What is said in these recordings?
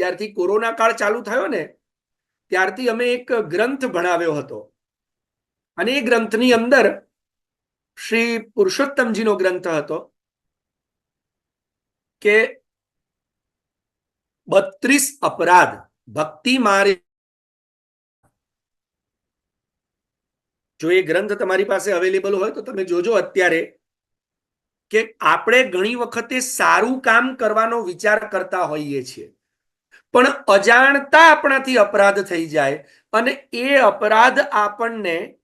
જ્યારથી કોરોના કાળ ચાલુ થયો ને, ત્યારથી અમે એક ગ્રંથ ભણાવ્યો હતો. અને એ ગ્રંથની અંદર શ્રી પુરુષોત્તમજીનો ગ્રંથ હતો કે બત્રીસ અપરાધ, ભક્તિ મારે. જો એ ગ્રંથ તમારી પાસે અવેલેબલ હોય તો તમે જોજો અત્યારે કે આપણે ઘણી વખતે સારું કામ કરવાનો વિચાર કરતા હોઈએ છીએ. પણ અજાણતા આપણાથી અપરાધ થઈ જાય અને એ અપરાધ આપણને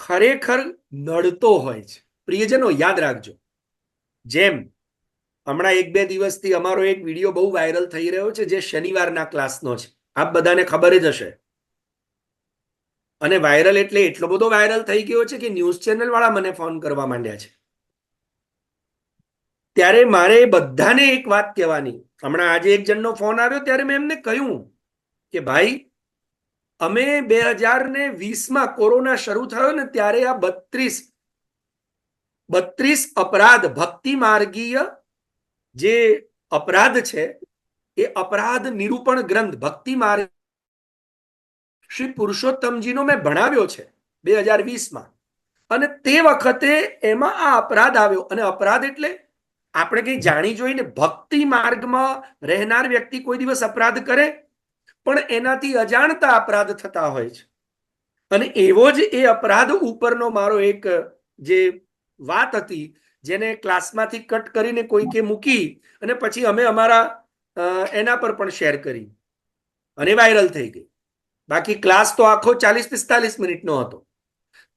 ખરેખર નડતો હોય છે. પ્રિયજનો, યાદ રાખજો. જેમ હમણાં એક બે દિવસથી અમારો એક વીડિયો બહુ વાયરલ થઈ રહ્યો છે, જે શનિવારના ક્લાસનો છે. આપ બધાને ખબર જ હશે. અને વાયરલ એટલે એટલો બધો વાયરલ થઈ ગયો છે કે ન્યૂઝ ચેનલ વાળા મને ફોન કરવા માંડ્યા છે. ત્યારે મારે બધાને એક વાત કહેવાની. હમણાં આજે એક જણનો ફોન આવ્યો ત્યારે મેં એમને કહ્યું કે ભાઈ, અમે બે હજાર ને વીસમાં કોરોના શરૂ થયો ને ત્યારે આ બત્રીસ બત્રીસ અપરાધ ભક્તિ માર્ગીય જે અપરાધ છે, એ અપરાધ નિરૂપણ ગ્રંથ ભક્તિ માર્ગ, શ્રી પુરુષોત્તમજીનો મેં ભણાવ્યો છે બે હજાર વીસમાં. અને તે વખતે એમાં આ અપરાધ આવ્યો. અને અપરાધ એટલે આપણે કઈ જાણી જોઈને ભક્તિ માર્ગમાં રહેનાર વ્યક્તિ કોઈ દિવસ અપરાધ કરે? પણ એનાથી અજાણતા અપરાધ થતા હોય છે. અને એવો જ એ અપરાધ ઉપરનો મારો એક જે વાત હતી, જેને ક્લાસમાંથી કટ કરીને કોઈકે મૂકી અને પછી અમે અમારા એના પર પણ શેર કરી. અને વાયરલ થઈ ગઈ. બાકી ક્લાસ તો આખો ચાલીસ પિસ્તાલીસ મિનિટનો હતો.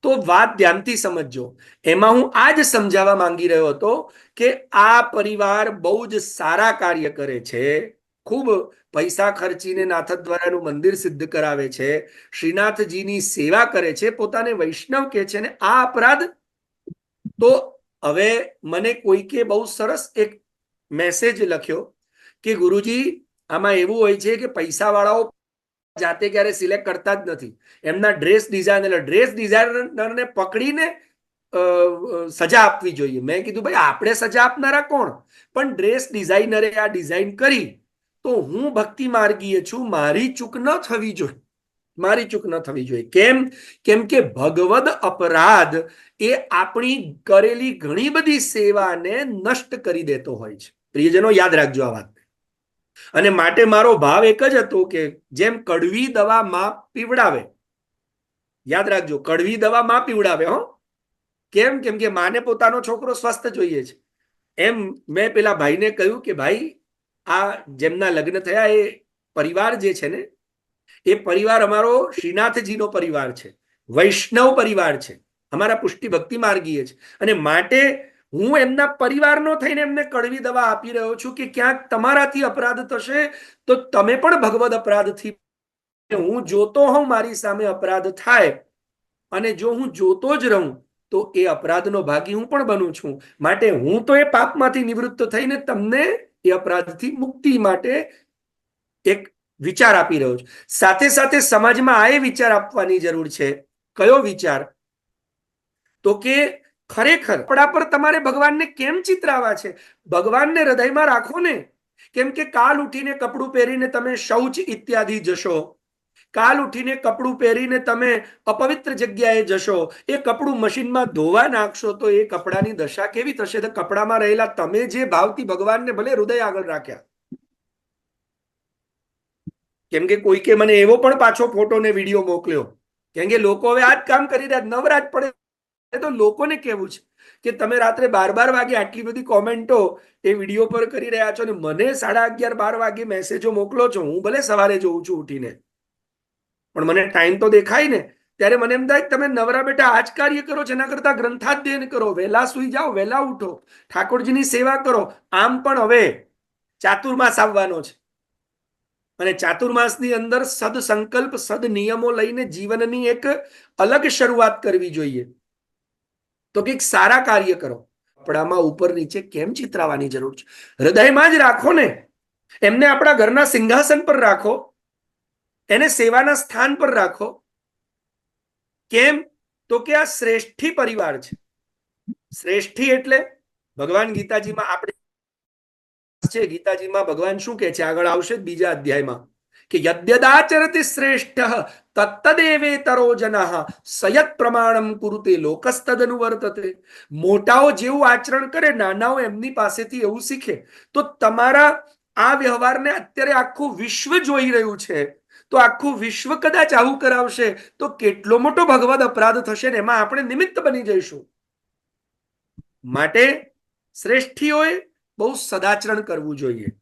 તો વાત ધ્યાનથી સમજજો. એમાં હું આ જ સમજાવવા માંગી રહ્યો હતો કે આ પરિવાર બહુ જ સારા કાર્ય કરે છે. ખૂબ પૈસા ખર્ચીને નાથ દ્વારાનું મંદિર સિદ્ધ કરાવે છે. શ્રીનાથજીની સેવા કરે છે. પોતાને વૈષ્ણવ કે છે ને આ અપરાધ? તો હવે મને કોઈકે બહુ સરસ એક મેસેજ લખ્યો કે ગુરુજી, આમાં એવું હોય છે કે પૈસા વાળાઓ જાતે ક્યારે સિલેક્ટ કરતા જ નથી. એમના ડ્રેસ ડિઝાઇનર ડ્રેસ ડિઝાઇનરને પકડીને સજા આપવી જોઈએ. મેં કીધું, ભાઈ, આપણે સજા આપનારા કોણ? પણ ડ્રેસ ડિઝાઇનરે આ ડિઝાઇન કરી, તો હું ભક્તિ માર્ગીય છું. મારી ચૂક ન થવી જોઈએ મારી ચૂક ન થવી જોઈએ. કેમ? કેમ કે ભગવદ અપરાધ એ આપણી કરેલી ઘણી બધી સેવાને નષ્ટ કરી દેતો હોય છે. પ્રિયજનો, યાદ રાખજો આ વાત. અને માટે મારો ભાવ એક જ હતો કે જેમ કડવી દવા માં પીવડાવે. યાદ રાખજો, કડવી દવા માં પીવડાવે, હો. કેમ? કેમ કે માને પોતાનો છોકરો સ્વસ્થ જોઈએ છે. એમ મેં પેલા ભાઈને કહ્યું કે ભાઈ, આ જેમના લગ્ન થયા એ પરિવાર જે છે ને, એ પરિવાર અમારો શ્રીનાથજીનો પરિવાર છે, વૈષ્ણવ પરિવાર છે, અમારા પુષ્ટિ ભક્તિ માર્ગીય છે. અને માટે હું એમના પરિવારનો થઈને એમને કડવી દવા આપી રહ્યો છું કે ક્યાંક તમારાથી અપરાધ થશે, તો તમે પણ ભગવદ અપરાધથી હું જોતો હોઉં મારી સામે અપરાધ થાય અને જો હું જોતો જ રહું, તો એ અપરાધનો ભાગી હું પણ બનું છું. માટે હું તો એ પાપમાંથી નિવૃત્ત થઈને તમને એ અપરાધથી મુક્તિ માટે એક વિચાર આપી રહ્યો છું. સાથે સાથે સમાજમાં આ એ વિચાર આપવાની જરૂર છે. કયો વિચાર? તો કે ખરેખર. આપણા પર તમારે ભગવાનને કેમ ચિતરાવા છે? ભગવાનને હૃદયમાં રાખો ને. કેમ કે કાલ ઉઠીને કપડું પહેરીને તમે શૌચ ઇત્યાદિ જશો. કાલ ઉઠીને કપડું પહેરીને તમે અપવિત્ર જગ્યાએ જશો. એ કપડું મશીનમાં ધોવા નાખશો તો એ કપડાની દશા કેવી થશે? તો કપડામાં રહેલા તમે જે ભાવથી ભગવાનને ભલે હૃદય આગળ રાખ્યા. કેમ કે કોઈકે મને એવો પણ પાછો ફોટો ને વીડિયો મોકલ્યો. કેમ કે લોકો હવે આ જ કામ કરી રહ્યા નવરાજ પડે તો લોકોને કેવું છે કે તમે રાત્રે બાર બાર વાગે આટલી બધી કોમેન્ટો એ વીડિયો પર કરી રહ્યા છો ને મને સાડા અગિયાર, બાર વાગે મેસેજો મોકલો છો, હું ભલે સવારે જોઉં છું ઉઠીને. પણ મને ટાઈમ તો દેખાય ને, ત્યારે મને એમ થાય તમે નવરા બેટા આજ કાર્ય કરો એના કરતા ગ્રંથાધ્યયન કરો, વહેલા સુઈ જાઓ, વહેલા ઉઠો, ઠાકોરજીની સેવા કરો, આમ પણ હવે ચાતુર્માસ આવવાનો છે. અને ચાતુર્માસની અંદર સદ સંકલ્પ સદ નિયમો લઈને જીવનની એક અલગ શરૂઆત કરવી જોઈએ. તો કંઈક સારા કાર્ય કરો. આપણામાં ઉપર નીચે કેમ ચિતરાવાની જરૂર છે? હૃદયમાં જ રાખો ને. એમને આપણા ઘરના સિંહાસન પર રાખો. એને સેવાના સ્થાન પર રાખો. કેમ? તો કે આ શ્રેષ્ઠી પરિવાર છે. શ્રેષ્ઠી એટલે ભગવાન ગીતાજીમાં આપણે છે. ગીતાજીમાં ભગવાન શું કે છે? આગળ આવશે બીજા અધ્યાયમાં. કે યદ્યદાચરતિ શ્રેષ્ઠ તત્તદેવેતરો જનાહ સયત પ્રમાણમ કુરુતે લોકસ્તદનુવર્તતે મોટાઓ જેવું આચરણ કરે નાનાઓ એમની પાસેથી એવું શીખે તો તમારા આ વ્યવહારને અત્યારે આખું વિશ્વ જોઈ રહ્યું છે તો આખું વિશ્વ કદાચ આવું કરાવશે તો કેટલો મોટો ભગવદ અપરાધ થશે ને એમાં આપણે નિમિત્ત બની જઈશું માટે શ્રેષ્ઠીઓએ બહુ સદાચરણ કરવું જોઈએ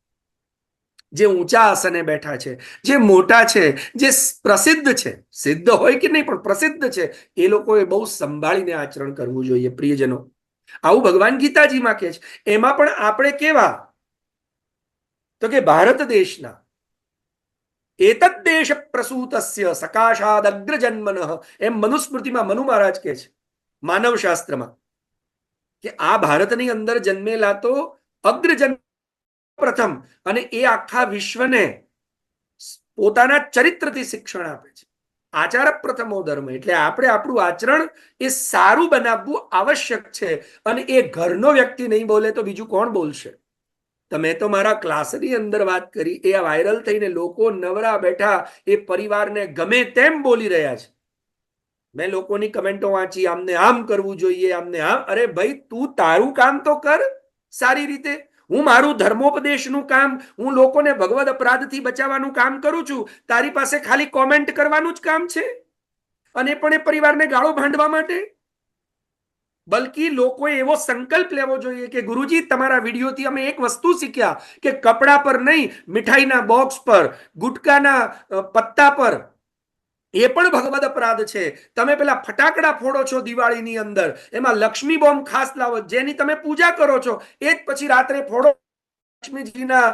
જે ઊંચા આસને બેઠા છે, જે મોટા છે, જે પ્રસિદ્ધ છે. સિદ્ધ હોય કે નહીં, પણ પ્રસિદ્ધ છે, એ લોકોએ બહુ સંભાળીને આચરણ કરવું જોઈએ, પ્રિયજનો. આવું ભગવાન ગીતાજીમાં કહે છે. એમાં પણ આપણે કેવા? તો કે ભારત દેશના. એતદ દેશ પ્રસૂતસ્ય સકાશાદ અગ્રજન્મન એમ મનુસ્મૃતિમાં મનુ મહારાજ કહે છે માનવ શાસ્ત્રમાં કે આ ભારતની અંદર જન્મેલા તો અગ્રજન્મ પ્રથમ અને એ આખા વિશ્વને પોતાના ચરિત્રથી શિક્ષણ આપે છે. આચાર પ્રથમો ધર્મ એટલે આપણે આપણું આચરણ એ સારું બનાવવું આવશ્યક છે અને એ ઘરનો વ્યક્તિ નહીં બોલે તો બીજું કોણ બોલશે? તમે તો મારા ક્લાસની અંદર વાત કરી, એ વાયરલ થઈને લોકો નવરા બેઠા એ પરિવારને ગમે તેમ બોલી રહ્યા છે. મેં લોકોની કમેન્ટો વાંચી, આમને આમ કરવું જોઈએ, આમને આમ, અરે ભાઈ તું તારું કામ તો કર સારી રીતે. હું મારું ધર્મોપદેશનું કામ, હું લોકોને ભગવદ અપરાધથી બચાવવાનું કામ કરું છું, તારી પાસે ખાલી કોમેન્ટ કરવાનું જ કામ છે? અને પણ એ પરિવારને ગાળો ભાંડવા માટે? બલકી લોકોએ એવો સંકલ્પ લેવો જોઈએ કે ગુરુજી, તમારા વિડીયોથી અમે એક વસ્તુ શીખ્યા કે કપડા પર નહીં, મીઠાઈના બોક્સ પર, ગુટકાના પત્તા પર એ પણ ભગવદ અપરાધ છે. તમે પેલા ફટાકડા ફોડો છો દિવાળીની અંદર, એમાં લક્ષ્મી બોમ્બ ખાસ લાવો, જેની તમે પૂજા કરો છો, એ જ પછી રાત્રે ફોડો. લક્ષ્મીજીના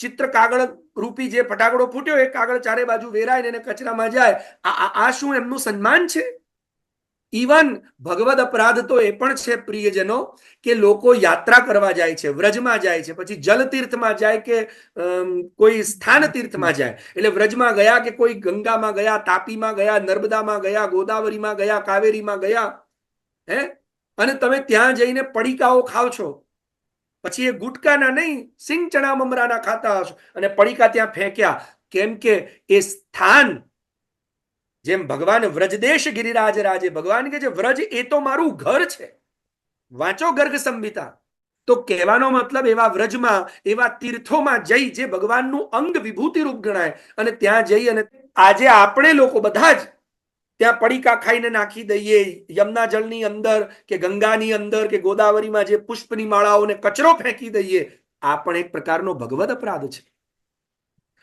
ચિત્ર કાગળ રૂપી જે ફટાકડો ફૂટ્યો, એ કાગળ ચારે બાજુ વેરાય ને કચરામાં જાય. આ શું એમનું સન્માન છે? ઇવન ભગવદ અપરાધ તો એ પણ છે પ્રિયજનો, કે લોકો યાત્રા કરવા જાય છે, વ્રજમાં જાય છે, પછી જલ તીર્થમાં જાય કે કોઈ સ્થાન તીર્થમાં જાય. એટલે વ્રજમાં ગયા કે કોઈ ગંગામાં ગયા, તાપીમાં ગયા, નર્મદામાં ગયા, ગોદાવરીમાં ગયા, કાવેરીમાં ગયા, હે? અને તમે ત્યાં જઈને પડીકાઓ ખાવ છો. પછી એ ગુટકાના નહીં, સિંગ ચણા મમરાના ખાતા હશો. અને પડીકા ત્યાં ફેંક્યા. કેમ કે એ સ્થાન જેમ ભગવાન વ્રજદેશ ગિરિરાજ રાજે. ભગવાન કે છે, વ્રજ એ તો મારું ઘર છે. વાંચો ગર્ગ સંહિતા. તો કહેવાનો મતલબ એવા વ્રજમાં, એવા તીર્થોમાં જઈ જે ભગવાનનું અંગ વિભૂતિ રૂપ ગણાય અને ત્યાં જઈ અને આજે આપણે લોકો બધા જ ત્યાં પડીકા ખાઈને નાખી દઈએ, યમના જળની અંદર કે ગંગાની અંદર કે ગોદાવરીમાં જે પુષ્પની માળાઓને કચરો ફેંકી દઈએ. આ પણ એક પ્રકારનો ભગવત અપરાધ છે.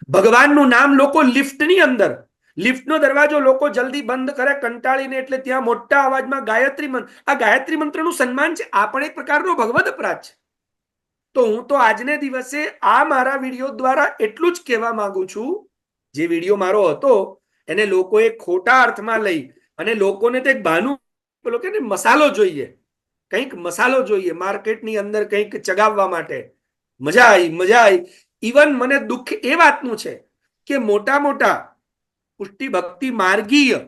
ભગવાનનું નામ લોકો લિફ્ટની અંદર લિફ્ટનો દરવાજો લોકો જલ્દી બંધ કરે, કંટાળીને, એટલે ત્યાં મોટા અવાજમાં ગાયત્રી મંત્ર, આ ગાયત્રી મંત્રનું સન્માન છે, આ પણ એક પ્રકારનો ભગવદ અપરાધ છે. તો હું તો આજને દિવસે આ મારા વીડિયો દ્વારા એટલું જ કહેવા માંગુ છું, જે વીડિયો મારો હતો, એને લોકોએ ખોટા અર્થમાં લઈ અને લોકોને તે બહાનું પેલો કે મસાલો જોઈએ, કંઈક મસાલો જોઈએ, માર્કેટની અંદર કંઈક ચગાવવા માટે. મજા આવી મજા આવી. ઇવન મને દુઃખ એ વાતનું છે કે મોટા મોટા પુષ્ટિ ભક્તિ માર્ગીય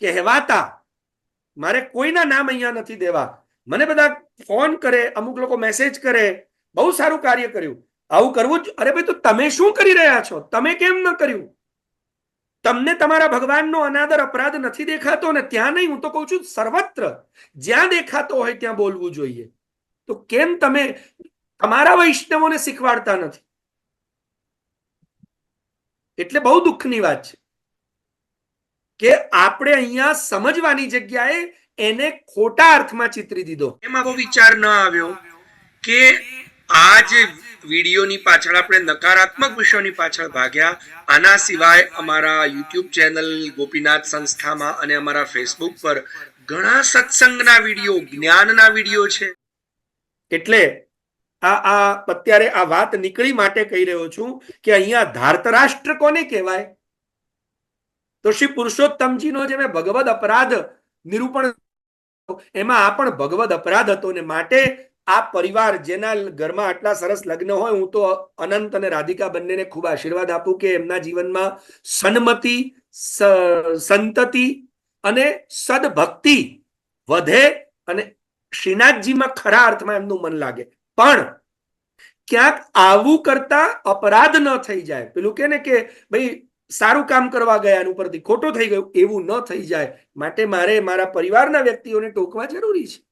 કહેવાતા. મારે કોઈના નામ અહીંયા નથી દેવા. મને બધા ફોન કરે, અમુક લોકો મેસેજ કરે, બહુ સારું કાર્ય કર્યું. આવું કરવું જ અરે ભાઈ, તો તમે શું કરી રહ્યા છો? તમે કેમ ન કર્યું? તમને તમારા ભગવાનનો અનાદર અપરાધ નથી દેખાતો ને ત્યાં નહીં. હું તો કહું છું સર્વત્ર, જ્યાં દેખાતો હોય ત્યાં બોલવું જોઈએ. તો કેમ તમે તમારા વૈષ્ણવોને શીખવાડતા નથી? એટલે બહુ દુઃખની વાત છે. કે આપણે અહીંયા સમજવાની જગ્યાએ એને ખોટા અર્થમાં ચિતરી દીધો. એમાં બહુ વિચાર ન આવ્યો કે આ જે વિડીયોની પાછળ આપણે નકારાત્મક વિષયોની પાછળ ભાગ્યા આના સિવાય અમારા યુટ્યુબ ચેનલ ગોપીનાથ સંસ્થામાં અને અમારા ફેસબુક પર ઘણા સત્સંગના વીડિયો જ્ઞાનના વીડિયો છે. એટલે આ આ અત્યારે આ વાત નીકળી માટે કહી રહ્યો છું કે અહીંયા ધાર્તરાષ્ટ્ર કોને કહેવાય? તો શ્રી પુરુષોત્તમજીનો જે મેં ભગવદ અપરાધ નિરૂપણ એમાં આ પણ ભગવદ અપરાધ હતો ને માટે આ પરિવાર જેના ઘરમાં આટલા સરસ લગ્ન હોય, હું તો અનંત અને રાધિકા બંનેને ખૂબ આશીર્વાદ આપું કે એમના જીવનમાં સન્મતિ સંતતિ અને સદભક્તિ વધે અને શ્રીનાથજીમાં ખરા અર્થમાં એમનું મન લાગે. પણ ક્યાંક આવું કરતા અપરાધ ન થઈ જાય. પેલું કે ને કે ભાઈ સારું કામ કરવા ગયા ઉપરથી ખોટું થઈ ગયું, એવું ન થઈ જાય. માટે મારે મારા પરિવારના વ્યક્તિઓને ટોકવા જરૂરી છે.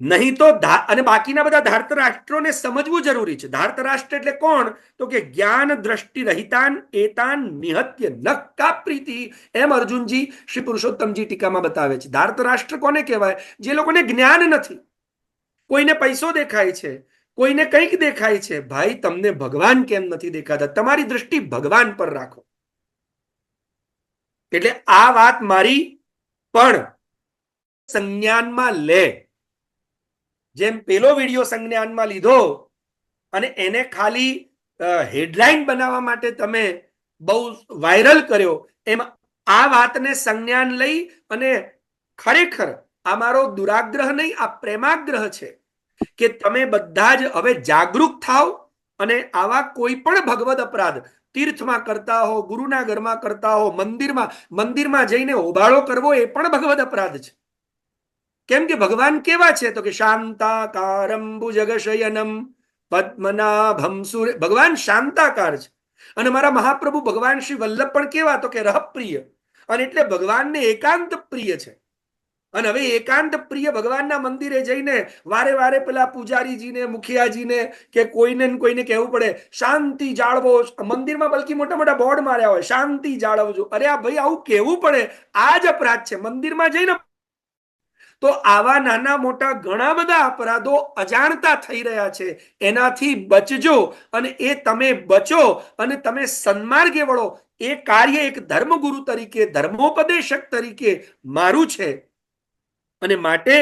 નહીં તો અને બાકીના બધા ધાર્ત રાષ્ટ્રોને સમજવું જરૂરી છે. ધાર્ત રાષ્ટ્ર એટલે કોણ? તો કે જ્ઞાન, દ્રષ્ટિ, રહિતાન, એતાન, નિહત્ય, નક્કા, પ્રીતિ. એમ અર્જુનજી શ્રી પુરુષોત્તમજી ટીકામાં બતાવે છે. ધાર્ત રાષ્ટ્ર કોને કહેવાય? જે લોકોને જ્ઞાન નથી. કોઈને પૈસો દેખાય છે, કોઈને કંઈક દેખાય છે. ભાઈ, તમને ભગવાન કેમ નથી દેખાતા? તમારી દ્રષ્ટિ ભગવાન પર રાખો. એટલે આ વાત મારી પણ સંજ્ઞાનમાં લે. જેમ પેલો વીડિયો સંજ્ઞાનમાં લીધો અને એને ખાલી હેડલાઇન બનાવવા માટે તમે બહુ વાયરલ કર્યો, એમ આ વાતને સંજ્ઞાન લઈ અને ખરેખર આ મારો દુરાગ્રહ નહીં, આ પ્રેમાગ્રહ છે કે તમે બધા જ હવે જાગૃત થાવ અને આવા કોઈ પણ ભગવદ અપરાધ તીર્થમાં કરતા હો, ગુરુના ઘરમાં કરતા હો, મંદિરમાં મંદિરમાં જઈને હોબાળો કરવો એ પણ ભગવદ અપરાધ છે. કેમ કે ભગવાન કેવા છે? તો કે શાંતાકારમ ભુજગશયનમ પદ્મનાભમ સુરે ભગવાન શાંતાકાર છે. અને મારા મહાપ્રભુ ભગવાન શ્રી વલ્લભ પણ કેવા? તો કે રહપ્રિય. અને એટલે ભગવાનને એકાંત પ્રિય છે. અને હવે એકાંત પ્રિય ભગવાનના મંદિરે જઈને વારે વારે પેલા પૂજારીજીને, મુખિયાજીને કે કોઈને કોઈને કહેવું પડે, શાંતિ જાળવો. મંદિરમાં બલકી મોટા મોટા બોર્ડ માર્યા હોય, શાંતિ જાળવજો. અરે આ ભાઈ આવું કેવું પડે, આ જ અપરાધ છે. મંદિરમાં જઈને તો આવા નાના મોટા ઘણા બધા અપરાધો અજાણતા થઈ રહ્યા છે. એનાથી બચજો અને એ તમે બચો અને તમે સન્માર્ગે વળો. એ કાર્ય એક ધર્મગુરુ તરીકે, ધર્મોપદેશક તરીકે મારું છે. અને માટે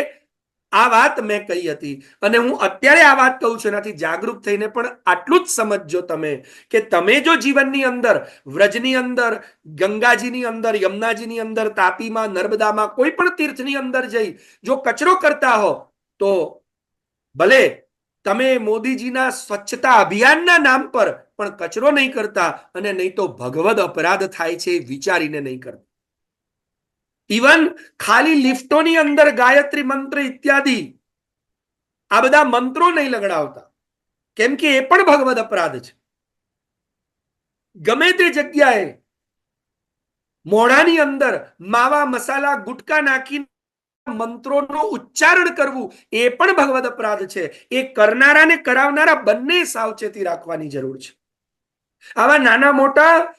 આ વાત મેં કહી હતી. અને હું અત્યારે આ વાત કહું છું, એનાથી જાગૃત થઈને પણ આટલું જ સમજજો તમે કે તમે જો જીવનની અંદર, વ્રજની અંદર, ગંગાજીની અંદર, યમુનાજીની અંદર, તાપીમાં, નર્મદામાં કોઈ પણ તીર્થની અંદર જઈ, જો કચરો કરતા હો, તો ભલે તમે મોદીજીના સ્વચ્છતા અભિયાનના નામ પર પણ કચરો નહીં કરતા અને નહીં તો ભગવદ અપરાધ થાય છે વિચારીને નહીં કરતા. ઇવન ખાલી લિફ્ટોની અંદર ગાયત્રી મંત્ર ઇત્યાદિ, આ બધા મંત્રો નહીં લગડાવતા. કેમ કે એ પણ ભગવદ અપરાધ છે. ગમે તે જગ્યાએ મોઢાની અંદર માવા મસાલા ગુટકા નાખી મંત્રોનો ઉચ્ચારણ કરવું, એ પણ ભગવદ અપરાધ છે. એ કરનારા ને કરાવનારા બંને સાવચેતી રાખવાની જરૂર છે. આવા નાના મોટા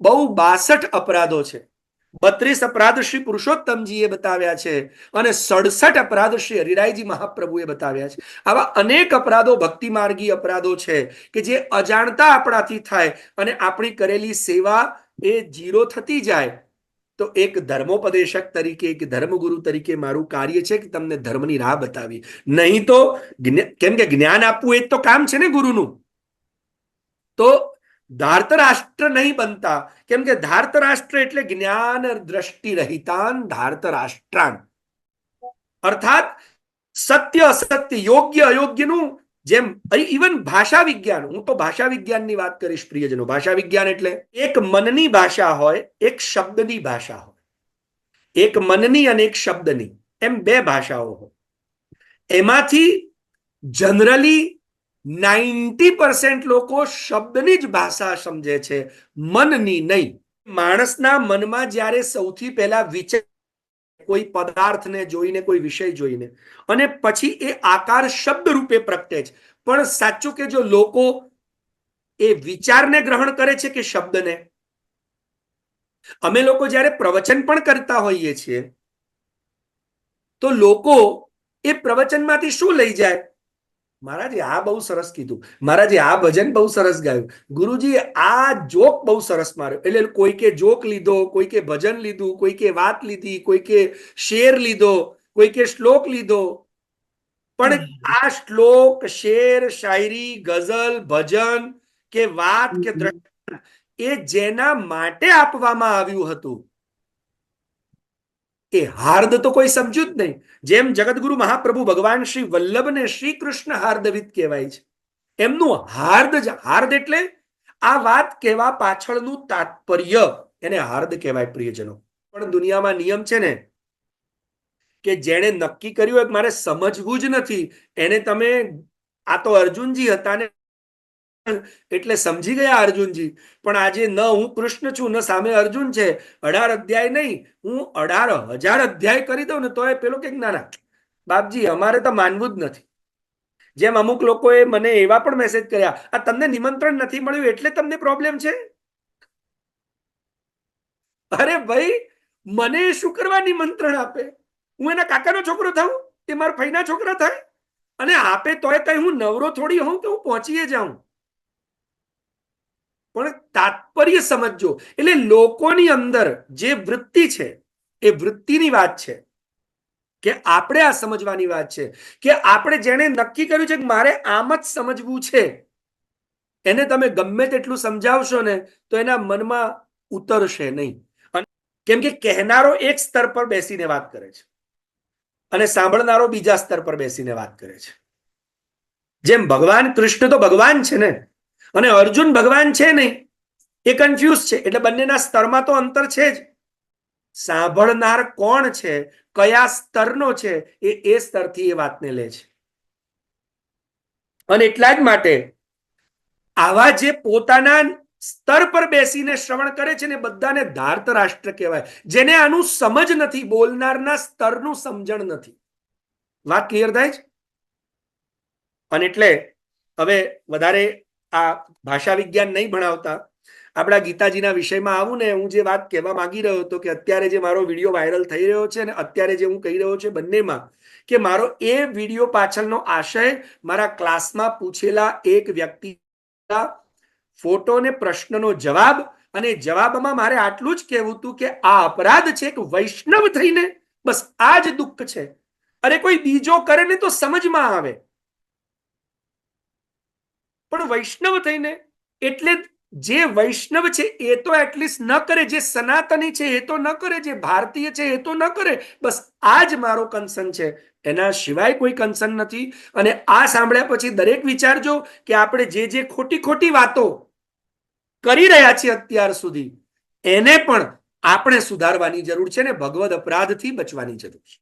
બહુ બાસઠ અપરાધો છે. બત્રીસ અપરાધ શ્રી પુરુષોત્તમજીએ બતાવ્યા છે અને સડસઠ અપરાધ શ્રી હરિરાયજી મહાપ્રભુએ બતાવ્યા છે. આવા અનેક અપરાધો ભક્તિ માર્ગી અપરાધો છે કે જે અજાણતા આપણાથી થાય અને આપણી કરેલી સેવા એ જીરો થતી જાય. તો એક ધર્મોપદેશક તરીકે, એક ધર્મગુરુ તરીકે મારું કાર્ય છે કે તમને ધર્મની રાહ બતાવી. નહીં તો કેમ કે જ્ઞાન આપવું એ તો કામ છે ને ગુરુનું. તો ધાર્ત રાષ્ટ્ર નહીં બનતા. કેમ કે ધાર્ત રાષ્ટ્ર એટલે જ્ઞાન દ્રષ્ટિ રહિતાન ધાર્ત રાષ્ટ્રાન અર્થાત સત્ય અસત્ય, યોગ્ય અયોગ્યનું જેમ ઇવન ભાષા વિજ્ઞાન હું તો ભાષા વિજ્ઞાનની વાત કરીશ પ્રિયજનો. ભાષા વિજ્ઞાન એટલે એક મનની ભાષા હોય, એક શબ્દની ભાષા હોય. એક મનની અને એક શબ્દની, એમ બે ભાષાઓ હોય. એમાંથી જનરલી નાઇન્ટી પર્સન્ટ લોકો શબ્દની જ ભાષા સમજે છે. મનની નહીં. માણસના મનમાં જ્યારે સૌથી પહેલા વિચાર કોઈ પદાર્થને જોઈને, કોઈ વિષય જોઈને, અને પછી એ આકાર શબ્દ રૂપે પ્રગટે છે. પણ સાચું કે જો લોકો એ વિચારને ગ્રહણ કરે છે કે શબ્દને? અમે લોકો જ્યારે પ્રવચન પણ કરતા હોઈએ છીએ, તો લોકો એ પ્રવચનમાંથી શું લઈ જાય? મહારાજે આ બહુ સરસ કીધું. મહારાજે આ ભજન બહુ સરસ ગાયું. ગુરુજી આ જોક બહુ સરસ માર્યો. એટલે કોઈકે જોક લીધો કોઈકે ભજન લીધું કોઈકે વાત લીધી કોઈકે શેર લીધો કોઈકે શ્લોક લીધો. પણ આ શ્લોક શેર શાયરી ગઝલ ભજન કે વાત કે દ્રષ્ટાંત એ જેના માટે આપવામાં આવ્યું હતું. એ હાર્દ તો કોઈ સમજ્યું જ નહીં. જેમ જગતગુરુ મહાપ્રભુ ભગવાન શ્રી વલ્લભને શ્રી કૃષ્ણ હાર્દવિદ કહેવાય છે. એમનું હાર્દ હાર્દ એટલે આ વાત કહેવા પાછળનું તાત્પર્ય. એને હાર્દ કહેવાય પ્રિયજનો. પણ દુનિયામાં નિયમ છે ને કે જેણે નક્કી કર્યું હોય મારે સમજવું જ નથી, એને તમે, આ તો અર્જુનજી હતા ને એટલે સમજી ગયા અર્જુનજી, પણ આજે ન હું કૃષ્ણ છું, ન સામે અર્જુન છે. અઢાર અધ્યાય નહીં, હું અઢાર હજાર અધ્યાય કરી દઉં ને તો એ પેલો કે ના ના બાપજી, અમારે તો માનવું જ નથી. જેમ અમુક લોકોએ મને એવા પણ મેસેજ કર્યા, આ તમને નિમંત્રણ નથી મળ્યું એટલે તમને પ્રોબ્લેમ છે? અરે ભાઈ, મને શું કરવા નિમંત્રણ આપે? હું એના કાકાનો છોકરો થાઉં? તે મારા ફઈના છોકરા થાય? અને આપે તોય કઈ હું નવરો થોડી હોઉં કે હું પહોંચીએ જાઉં? પણ તાત્પર્ય સમજજો. એટલે લોકોની અંદર જે વૃત્તિ છે, એ વૃત્તિની વાત છે. કે આપણે આ સમજવાની વાત છે. કે આપણે જેણે નક્કી કર્યું છે કે મારે આમ જ સમજવું છે, એને તમે ગમે તેટલું સમજાવશો ને, તો એના મનમાં ઉતરશે નહીં. કેમ કે કહેનારો એક સ્તર પર બેસીને વાત કરે છે. અને સાંભળનારો બીજા સ્તર પર બેસીને વાત કરે છે. જેમ ભગવાન, કૃષ્ણ તો ભગવાન છે ને. અને અર્જુન ભગવાન છે નહીં. એ કન્ફ્યુઝ છે. એટલે બંનેના સ્તરમાં તો અંતર છે જ. સાંભળનાર કોણ છે? કયા સ્તરનો છે? એ એ સ્તરથી એ વાતને લે છે. અને એટલા જ માટે આવા જે પોતાના સ્તર પર બેસીને શ્રવણ કરે છે ને બધાને ધાર્ત રાષ્ટ્ર કહેવાય. જેને આનું સમજ નથી, બોલનારના સ્તરનું સમજણ નથી. વાત ક્લિયર થાય છે? અને એટલે હવે વધારે આ ભાષા વિજ્ઞાન નહીં ભણાવતા. આપણા ગીતાજીના વિષયમાં આવું ને હું જે વાત કહેવા માંગી રહ્યો હતો કે અત્યારે જે મારો વીડિયો વાયરલ થઈ રહ્યો છે અને અત્યારે જે હું કહી રહ્યો છું બંનેમાં કે મારો એ વીડિયો પાછળનો આશય મારા ક્લાસમાં પૂછેલા એક વ્યક્તિ ફોટો ને પ્રશ્નનો જવાબ અને જવાબમાં મારે આટલું જ કહેવું હતું કે આ અપરાધ છે એક વૈષ્ણવ થઈને બસ આ જ દુઃખ છે. અરે કોઈ બીજો કરે ને તો સમજમાં આવે. પણ વૈષ્ણવ થઈને, એટલે જે વૈષ્ણવ છે એ તો એટલીસ્ટ ન કરે, જે સનાતની છે એ તો ન કરે, જે ભારતીય છે એ તો ન કરે. બસ આ જ મારો કન્સર્ન છે. એના સિવાય કોઈ કન્સર્ન નથી. અને આ સાંભળ્યા પછી દરેક વિચારજો કે આપણે જે જે ખોટી ખોટી વાતો કરી રહ્યા છીએ અત્યાર સુધી, એને પણ આપણે સુધારવાની જરૂર છે ને ભગવદ અપરાધથી બચવાની જરૂર છે.